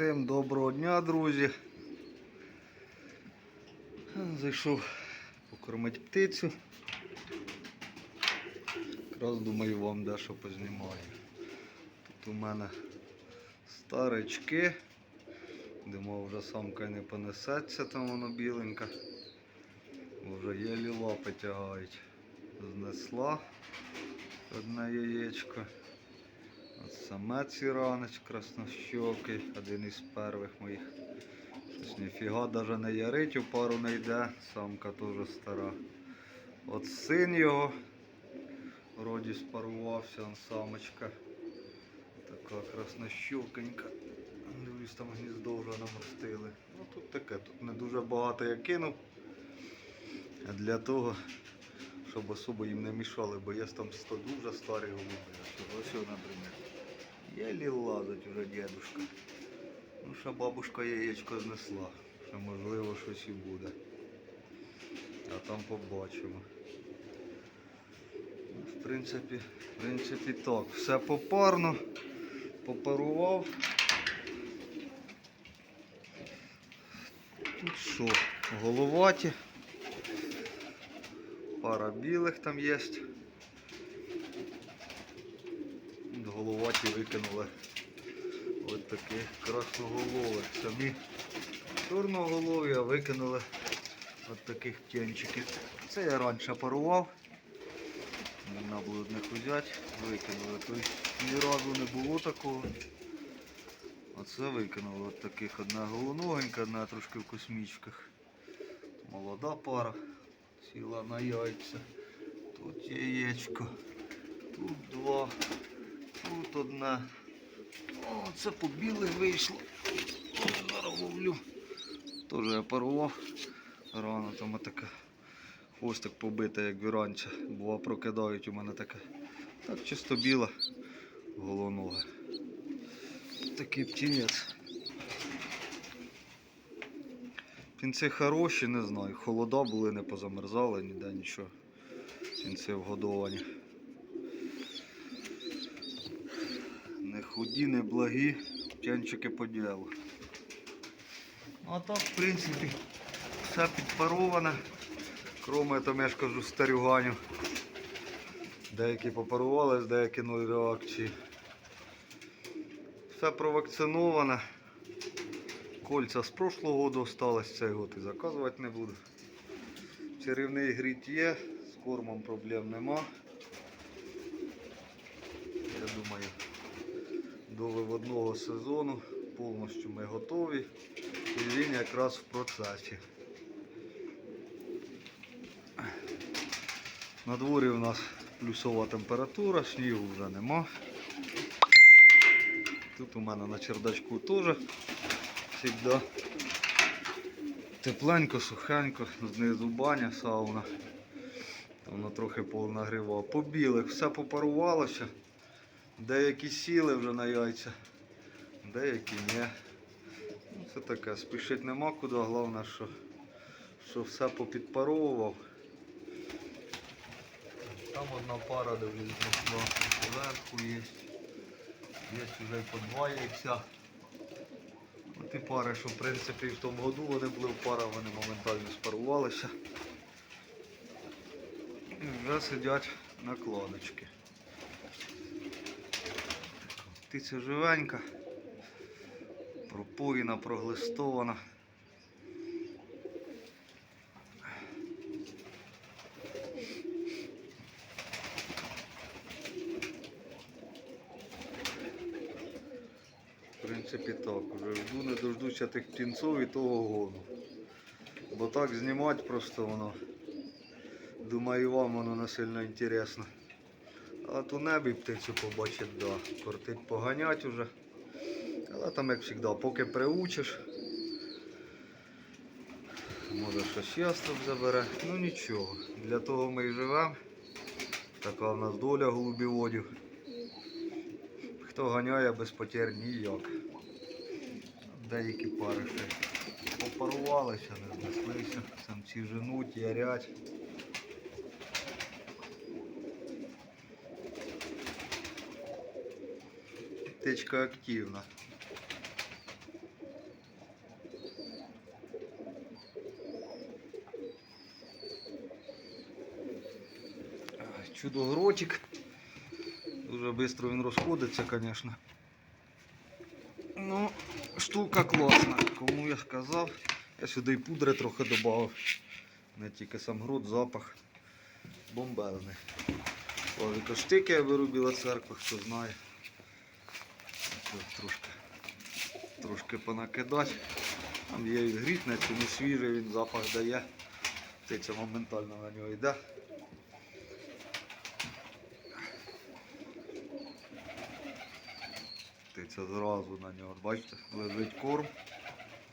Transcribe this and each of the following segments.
Всім доброго дня, друзі. Зайшов покормити птицю. Якраз думаю вам дещо познімаю. Тут у мене старички. Думав, вже самка не понесеться, там воно біленька. Вже єлі лапи тягають. Знесла одне яєчко. От самець іранець краснощокий, один із перших моїх. Щось ніфіга даже не ярить, у пару не йде, самка теж стара. От син його, вроді спарувався, он самочка. Така краснощокенька. Дивлюсь, там гніздо вже намостили. Ну тут таке, тут не дуже багато я кинув. Для того, щоб особо їм не мішали, бо є там 100 дуже старі голуби. Ось, наприклад. Єлі лазить уже дедушка. Ну, що бабушка яєчко знесла. Що можливо щось і буде. А там побачимо. Ну, В принципі, в принципі так. Все попарно. Попарував. Тут що? Головаті. Пара білих там є. От Головаті викинули ось таких красноголових. Самі чорноголові, викинули от таких птенчиків. Це я раніше парував. На блудних взяти, викинули. Тобто ні разу не було такого. Оце викинули от таких одна головногенька, одна трошки в космічках. Молода пара. Сіла на яйця. Тут яєчко. Тут два. Тут одна. О, це по білих вийшло. Зараз ловлю. Теж я парував. Рано там така хвостик побита, як віранця. Бува прокидають у мене таке. Так чисто біла головнога. Такий птінець. Пінці хороші, не знаю. Холода були, не позамерзали, ніде нічого. Пінці вгодовані. Не худі, не благі, птянчики по ділу. А так, в принципі, все підпароване. Кроме там, я ж кажу, старюганю. Деякі попарувались, деякі нуль реакції. Все провакциноване. Кольця з прошлого року осталось, цей год і заказувати не буду. Чарівний гріт є, з кормом проблем нема. Я думаю, до виводного сезону повністю ми готові. І він якраз в процесі. На дворі у нас плюсова температура, снігу вже нема. Тут у мене на чердачку теж завжди тепленько, сухенько, знизу баня, сауна. Воно трохи понагрівало. По білих все попарувалося. Деякі сіли вже на яйця, деякі ні. Ну, Це таке, спішити нема куди, головне, що, що все попідпаровував. Там одна пара дивлюсь, знайшла зверху є. Є вже по два яйця. Ті пари, що в принципі в тому году вони були в парах, вони моментально спарувалися. І вже сидять накладочки. Птиця живенька, пропоїна, проглистована. В принципі так, вже жду не дождуся тих птінців і того гону. Бо так знімати просто воно. Думаю, вам воно не сильно інтересно. А то небі птицю побачить, да. Кортить поганять уже. Але там як завжди, поки приучиш. Може щось яструб забере. Ну нічого. Для того ми і живемо. Така в нас доля голубіводів. Хто ганяє без потерь ніяк. Деякі пари ще попарувалися, не знеслися. Самці женуть, ярять. птичка активна. Чудо Чудогрочик. Дуже швидко він розходиться, звісно. Ну, штука класна, кому я казав. Я сюди і пудри трохи додав. Не тільки сам грот, запах бомбезний. Лавіка штики я беру біла церква, хто знає. Трошки, трошки понакидати. Там є і грітне, не свіжий, він запах дає. Птиця моментально на нього йде. Птиця зразу на нього. Бачите, лежить корм.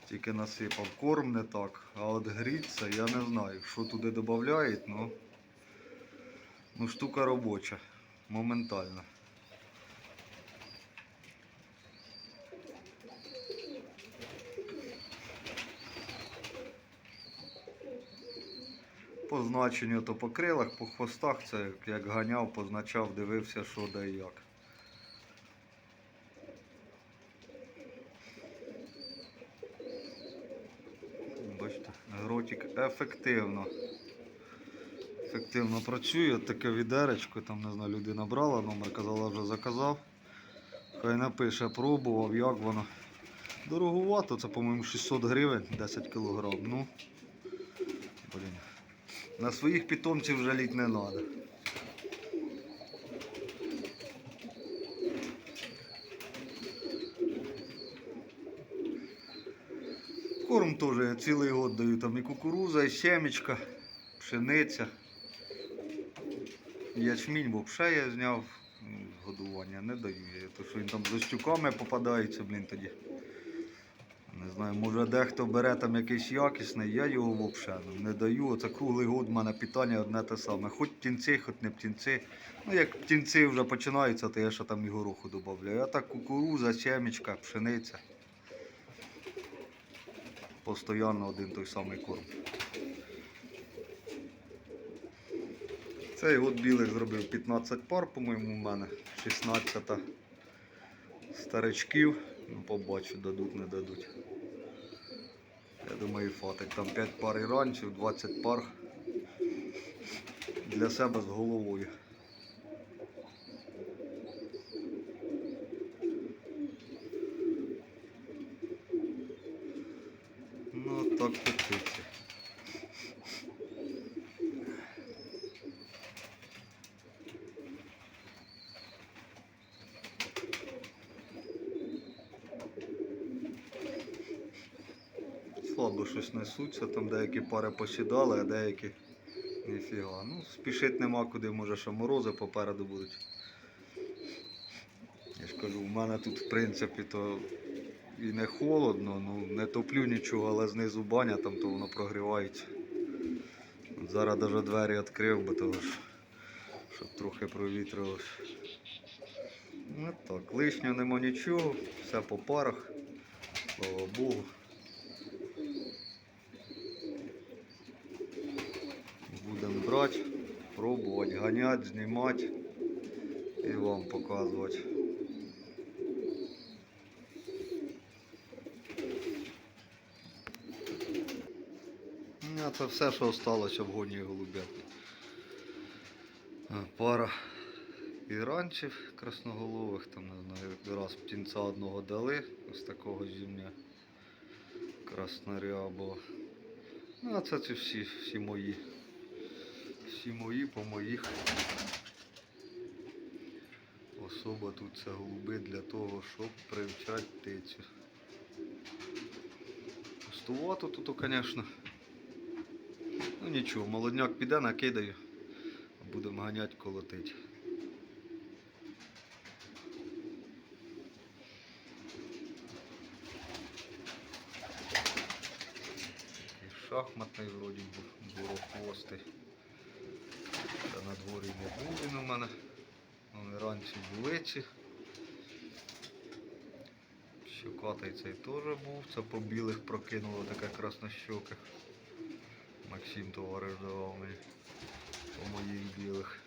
Тільки насипав корм не так, а от гріться, я не знаю, що туди додають, ну, ну штука робоча, моментально. По значенню то по крилах, по хвостах це як- ганяв, позначав, дивився, що де і як. Бачите, гротик ефективно. Ефективно працює, таке відеречко, там не знаю, людина брала, номер казала, вже заказав. Хай напише, пробував, як воно. Дороговато, це, по-моєму, 600 гривень, 10 кг. Ну, блін. На своїх питомців жаліть не треба. Корм теж цілий год даю. Там і кукуруза, і семечка, пшениця. Ячмінь, бо пше я зняв годування, не даю. То що він там з остюками попадається, блін, тоді. Знаю, може дехто бере там якийсь якісний, я його взагалі не даю. Оце круглий год в мене питання одне те саме. Хоч птінці, хоч не птінці. Ну як птінці вже починаються, то я ще там і гороху додаю. А так кукуруза, семечка, пшениця. Постоянно один той самий корм. Цей от білих зробив 15 пар, по-моєму, у мене 16 старичків. Ну, побачу, дадуть, не дадуть. Думаю, фатик. Там 5 пар іранців, 20 пар для себе з головою. Ну, так птиці. Слабо щось несуться, там деякі пари посідали, а деякі ніфіга. Ну, спішити нема куди, може ще морози попереду будуть. Я ж кажу, у мене тут в принципі то і не холодно, ну не топлю нічого, але знизу баня, там то воно прогрівається. От зараз навіть двері відкрив, бо того ж, щоб трохи провітрилось. Ну так, лишнього нема нічого, все по парах, слава Богу. Брати, пробувати, ганяти, знімати і вам показувати. Ну, Це все, що залишилося в гоні голубят. Пара іранців красноголових, там не знаю, раз птінця одного дали, ось такого зім'я краснорябого. Ну, а це ці всі, всі мої. Всі мої по моїх. Особа тут це голуби для того, щоб привчати птицю. Пустувато тут, звісно. Ну нічого, молодняк піде, накидаю. Будемо ганяти, колотити. Такий шахматний вроді був, бурохвостий. Та на дворі не був він у мене. Вони раніше були ці. Щокатий цей теж був. Це по білих прокинуло таке краснощоке. Максим товариш давав мені по моїх білих.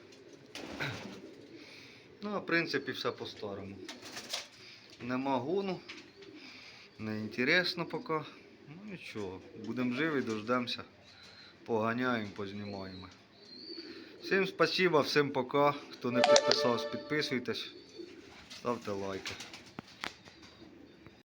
Ну, а в принципі все по-старому. Нема гону, не інтересно поки. Ну нічого, будемо живі, дождемося. Поганяємо, познімаємо. Всім спасибо, всім пока. Хто не підписався, підписуйтесь, ставте лайки.